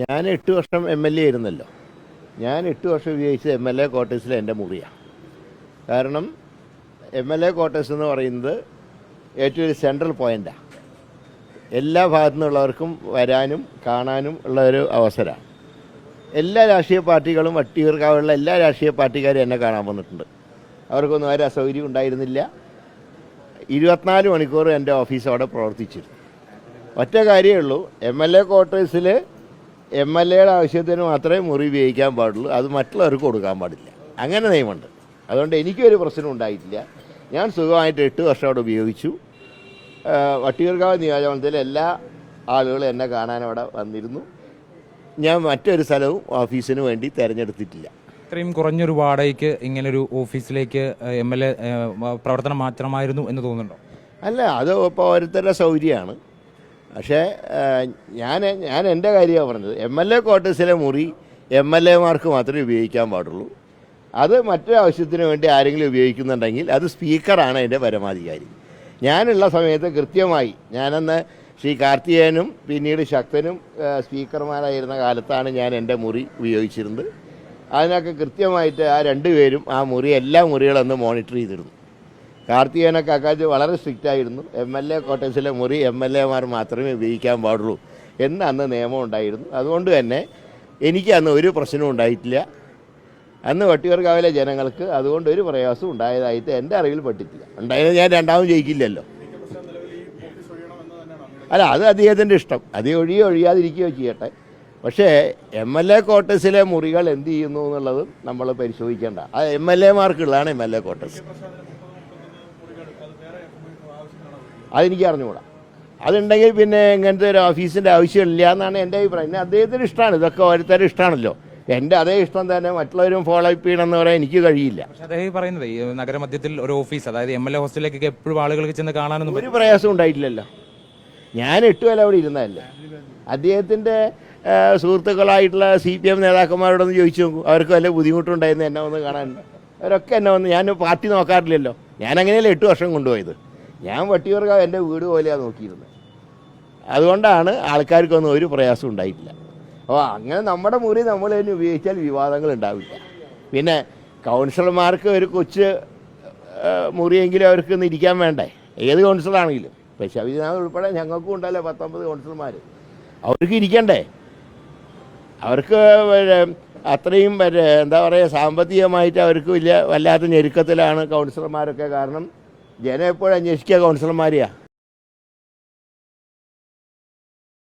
ഞാൻ എട്ട് വർഷം എം എൽ എ ആയിരുന്നല്ലോ. ഞാൻ എട്ട് വർഷം ഉപയോഗിച്ചത് എം എൽ എ ക്വാർട്ടേഴ്സിലെ എന്റെ മുറിയാണ് കാരണം എം എൽ എ ക്വാർട്ടേഴ്സ് എന്ന് പറയുന്നത് ഏറ്റവും ഒരു സെൻട്രൽ പോയിന്റാണ് എല്ലാ ഭാഗത്തു നിന്നുള്ളവർക്കും വരാനും കാണാനും ഉള്ള ഒരു അവസരമാണ് എല്ലാ രാഷ്ട്രീയ പാർട്ടികളും വട്ടിയൂർക്കാവുള്ള എല്ലാ രാഷ്ട്രീയ പാർട്ടിക്കാരും എന്നെ കാണാൻ വന്നിട്ടുണ്ട്. അവർക്കൊന്നും ഒരു അസൗകര്യം ഉണ്ടായിരുന്നില്ല. ഇരുപത്തിനാല് മണിക്കൂർ എന്റെ ഓഫീസ് അവിടെ പ്രവർത്തിച്ചിരുന്നു. ഒറ്റ കാര്യമേ ഉള്ളൂ. എം എൽ എ ക്വാർട്ടേഴ്സിൽ എം എൽ എയുടെ ആവശ്യത്തിന് മാത്രമേ മുറി ഉപയോഗിക്കാൻ പാടുള്ളൂ. അത് മറ്റുള്ളവർക്ക് കൊടുക്കാൻ പാടില്ല. അങ്ങനെ നിയമമുണ്ട്. അതുകൊണ്ട് എനിക്കൊരു പ്രശ്നം ഉണ്ടായിട്ടില്ല. ഞാൻ സുഖമായിട്ട് എട്ട് വർഷം അവിടെ ഉപയോഗിച്ചു. വട്ടിയൂർക്കാവ് നിയോജകമണ്ഡലത്തിലെ എല്ലാ ആളുകളും എന്നെ കാണാൻ അവിടെ വന്നിരുന്നു. ഞാൻ മറ്റൊരു സ്ഥലവും ഓഫീസിന് വേണ്ടി തിരഞ്ഞെടുത്തിട്ടില്ല. ഇത്രയും കുറഞ്ഞൊരു വാടകയ്ക്ക് ഇങ്ങനൊരു ഓഫീസിലേക്ക് എം എൽ എ പ്രവർത്തനം മാത്രമായിരുന്നു എന്ന് തോന്നുന്നുണ്ടോ? അല്ല അത് ഇപ്പോൾ ഓരോരുത്തരുടെ സൗകര്യമാണ്. പക്ഷേ ഞാൻ ഞാൻ എന്റെ കാര്യമാണ് പറഞ്ഞത്. എം എൽ എ ക്വാർട്ടേഴ്സിലെ മുറി എം എൽ എമാർക്ക് മാത്രമേ ഉപയോഗിക്കാൻ പാടുള്ളൂ. അത് മറ്റൊരു ആവശ്യത്തിന് വേണ്ടി ആരെങ്കിലും ഉപയോഗിക്കുന്നുണ്ടെങ്കിൽ അത് സ്പീക്കറാണ് അതിന്റെ പരമാധികാരി. ഞാനുള്ള സമയത്ത് കൃത്യമായി ഞാനന്ന് ശ്രീ കാർത്തികേയനും പിന്നീട് ശക്തനും സ്പീക്കർമാരായിരുന്ന കാലത്താണ് ഞാൻ എന്റെ മുറി ഉപയോഗിച്ചിരുന്നത്. അതിനൊക്കെ കൃത്യമായിട്ട് ആ രണ്ടുപേരും ആ മുറി എല്ലാ മുറികളൊന്ന് മോണിറ്റർ ചെയ്തിരുന്നു. കാർത്തികേയനൊക്കെ കാക്കാജ് വളരെ സ്ട്രിക്റ്റ് ആയിരുന്നു. എം എൽ എ ക്വാർട്ടേഴ്സിലെ മുറി എം എൽ എമാർ മാത്രമേ ഉപയോഗിക്കാൻ പാടുള്ളൂ എന്ന് അന്ന് നിയമം ഉണ്ടായിരുന്നു. അതുകൊണ്ട് തന്നെ എനിക്ക് അന്ന് ഒരു പ്രശ്നവും ഉണ്ടായിട്ടില്ല. അന്ന് വട്ടിയൂർക്കാവിലെ ജനങ്ങൾക്ക് അതുകൊണ്ട് ഒരു പ്രയാസം ഉണ്ടായതായിട്ട് എന്റെ അറിവിൽ പെട്ടിട്ടില്ല. ഉണ്ടായത് ഞാൻ രണ്ടാമത് ജയിക്കില്ലല്ലോ. അല്ല അത് അദ്ദേഹത്തിന്റെ ഇഷ്ടം. അത് ഒഴിയോ ഒഴിയാതിരിക്കുകയോ ചെയ്യട്ടെ. പക്ഷേ എം എൽ എ ക്വാർട്ടേഴ്സിലെ മുറികൾ എന്ത് ചെയ്യുന്നു എന്നുള്ളതും നമ്മൾ പരിശോധിക്കേണ്ട. അത് എം എൽ എമാർക്കുള്ളതാണ് എം എൽ എ ക്വാർട്ടേഴ്സ് അതെനിക്ക് അറിഞ്ഞുകൂടാ. അതുണ്ടെങ്കിൽ പിന്നെ ഇങ്ങനത്തെ ഒരു ഓഫീസിന്റെ ആവശ്യമില്ല എന്നാണ് എന്റെ അഭിപ്രായം. പിന്നെ അദ്ദേഹത്തിന് ഇഷ്ടമാണ് ഇതൊക്കെ ഓരോരുത്തരും ഇഷ്ടമാണല്ലോ എന്റെ അതേ ഇഷ്ടം തന്നെ മറ്റുള്ളവരും ഫോളോ അപ്പ് ചെയ്യണമെന്ന് പറയാൻ എനിക്ക് കഴിയില്ല. പക്ഷെ അദ്ദേഹം പറയുന്നത് ഈ നഗരമധ്യത്തിൽ ഒരു ഓഫീസ് അതായത് എം എൽ എ ഹോസ്റ്റലിലേക്കൊക്കെ എപ്പോഴും ആളുകൾക്ക് ചെന്ന് കാണാനൊന്നും ഒരു പ്രയാസം ഉണ്ടായിട്ടില്ലല്ലോ. ഞാൻ എട്ട് കൊല്ലം അവിടെ ഇരുന്നതല്ലേ. അദ്ദേഹത്തിന്റെ സുഹൃത്തുക്കളായിട്ടുള്ള സി പി എം നേതാക്കന്മാരോടൊന്ന് ചോദിച്ചു നോക്കും. അവർക്ക് വല്ല ബുദ്ധിമുട്ടുണ്ടായിരുന്നു എന്നെ ഒന്ന് കാണാൻ? അവരൊക്കെ എന്നെ വന്ന് ഞാൻ പാർട്ടി നോക്കാറില്ലല്ലോ. ഞാൻ അങ്ങനെയല്ലേ എട്ട് വർഷം കൊണ്ടുപോയത്? ഞാൻ വട്ടിയൂർക്കാവ് എന്റെ വീട് പോലെയാണ് നോക്കിയിരുന്നത് അതുകൊണ്ടാണ് ആൾക്കാർക്കൊന്നും ഒരു പ്രയാസം ഉണ്ടായിട്ടില്ല. അപ്പോൾ അങ്ങനെ നമ്മുടെ മുറി നമ്മൾ തന്നെ ഉപയോഗിച്ചാൽ വിവാദങ്ങൾ ഉണ്ടാവില്ല. പിന്നെ കൗൺസിലർമാർക്ക് ഒരു കൊച്ച് മുറിയെങ്കിലും അവർക്ക് ഇരിക്കാൻ വേണ്ടേ? ഏത് കൗൺസിലാണെങ്കിലും പക്ഷെ ശബരിനാഥ് ഉൾപ്പെടെ ഞങ്ങൾക്കും ഉണ്ടല്ലോ പത്തൊമ്പത് കൗൺസിലർമാർ അവർക്ക് ഇരിക്കണ്ടേ? അവർക്ക് അത്രയും എന്താ പറയുക സാമ്പത്തികമായിട്ട് അവർക്ക് വലിയ വല്ലാത്ത ഞെരുക്കത്തിലാണ് കൗൺസിലർമാരൊക്കെ കാരണം ജനം എപ്പോഴും അന്വേഷിക്കുക കൗൺസിലർമാരെയാണ്